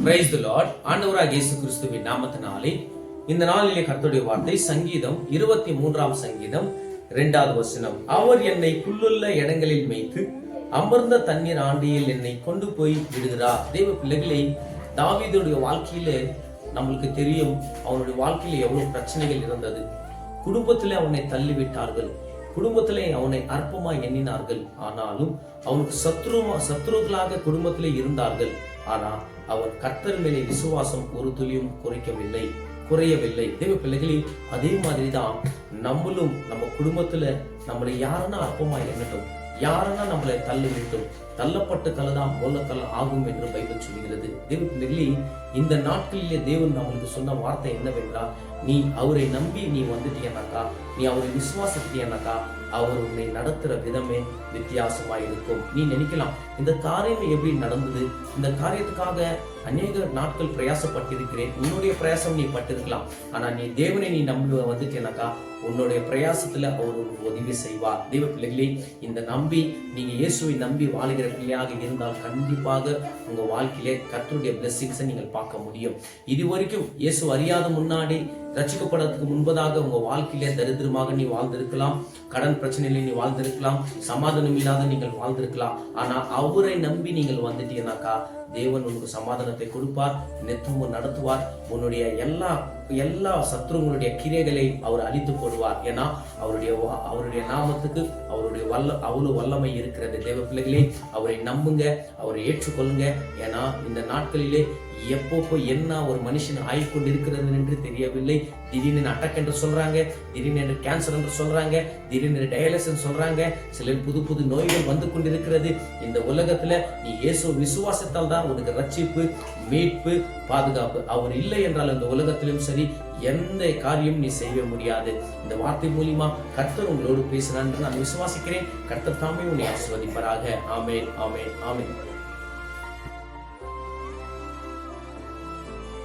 Praise the Lord ஆண்டவராக இயேசு கிறிஸ்துவின் நாமத்தினாலே இந்த நாளிலே கர்த்தருடைய வார்த்தை சங்கீதம் இருபத்தி மூன்றாம் சங்கீதம் இரண்டாவது வசனம். அவர் என்னை புல்லுள்ள இடங்களில் மேய்த்து அமர்ந்த தண்ணீர் ஆண்டியில் என்னை கொண்டு போய் விடுகிறார். தெய்வ பிள்ளைகளை தாவீதுடைய வாழ்க்கையில நம்மளுக்கு தெரியும் அவனுடைய வாழ்க்கையில எவ்வளவு பிரச்சனைகள் இருந்தது. குடும்பத்தில் அவனை தள்ளிவிட்டார்கள். குடும்பத்திலே அவனை அற்பமாய் எண்ணினார்கள். ஆனாலும் அவனுக்கு சத்ருமா சத்ருக்களாக குடும்பத்திலே இருந்தார்கள். ஆனா அவன் கர்த்தர் மேலே விசுவாசம் ஒரு துளியும் குறைக்கவில்லை குறையவில்லை. தேவ பிள்ளைகளில் அதே மாதிரி தான் நம்மளும் நம்ம குடும்பத்துல நம்மளை யாருன்னா அற்பமாய் எண்ணட்டும். யாருன்னா நம்மளை தள்ள விட்டும் தள்ளப்பட்ட கலதான் மூலக்கல் ஆகும் என்று பைபிள் சொல்கிறது தேவ இந்த நாட்களிலே தேவன் நம்மளுக்கு சொன்ன வார்த்தை என்னவென்றால் நீ அவரை நம்பி நீ வந்துட்டியனாக்கா நீ அவரை விசுவாசித்தியனாக்கா அவர் உன்னை நடத்துற விதமே வித்தியாசமா இருக்கும் நீ நினைக்கலாம் இந்த காரியம் எப்படி நடந்தது? இந்த காரியத்துக்காக அநேக நாட்கள் பிரயாசப்பட்டிருக்கிறேன். உன்னுடைய பிரயாசம் நீ பட்டிருக்கலாம். ஆனா நீ தேவனை நீ நம்பி வந்துட்டேனாக்கா உன்னுடைய பிரயாசத்துல அவர் உனக்கு உதவி செய்வார். தெய்வ பிள்ளைகளே இந்த நம்பி நீங்க இயேசுவை நம்பி வாழ்கிற பிள்ளையாக இருந்தால் கண்டிப்பாக உங்க வாழ்க்கையிலே கத்தருடைய பிளெஸிங்ஸை நீங்கள் பார்க்க முடியும். இது வரைக்கும் இயேசு அறியாத முன்னாடி ரட்சிக்கப்படுறதுக்கு முன்பதாக உங்க வாழ்க்கையிலே தரித்திரமாக நீ வாழ்ந்திருக்கலாம். கடன் பிரச்சனையில நீ வாழ்ந்திருக்கலாம். சமாதானம் இல்லாத நீங்கள் வாழ்ந்திருக்கலாம். ஆனா அவரை நம்பி நீங்கள் வந்துட்டீங்கன்னாக்கா தேவன் உனக்கு சமாதானத்தை கொடுப்பார் நெத்துவும் நடத்துவார். உன்னுடைய எல்லா எல்லா சத்ருங்களுடைய கிரைகளை அவர் அழித்து போடுவார். ஏன்னா அவருடைய அவருடைய நாமத்துக்கு அவருடைய வல்ல அவ்வளவு வல்லமை இருக்கிறது. தேவ பிள்ளைகளே அவரை நம்புங்க அவரை ஏற்றுக்கொள்ளுங்க. ஏன்னா இந்த நாட்களிலே எப்பப்போ என்ன ஒரு மனுஷன் ஆயிக்கொண்டு இருக்கிறது என்று தெரியவில்லை. திடீர்னு அட்டாக் என்று சொல்றாங்க திடீர்னு கேன்சர் என்று சொல்றாங்க திடீர்னு டயாலிசிஸ் சொல்றாங்க சிலர் புது புது நோய்கள் வந்து கொண்டிருக்கிறது. இந்த உலகத்துல நீ இயேசு விசுவாசத்தால் தான் உனக்கு ரட்சிப்பு மீட்பு பாதுகாப்பு. அவர் இல்லை என்றால் இந்த உலகத்திலும் சரி எந்த காரியம் நீ செய்ய முடியாது. இந்த வார்த்தை மூலியமா கர்த்தர் உங்களோடு பேசுறான்னு நான் விசுவாசிக்கிறேன். கர்த்தர் தாமே உன்னை ஆசிர்வதிப்பாராக. ஆமேன் ஆமேன் ஆமேன்.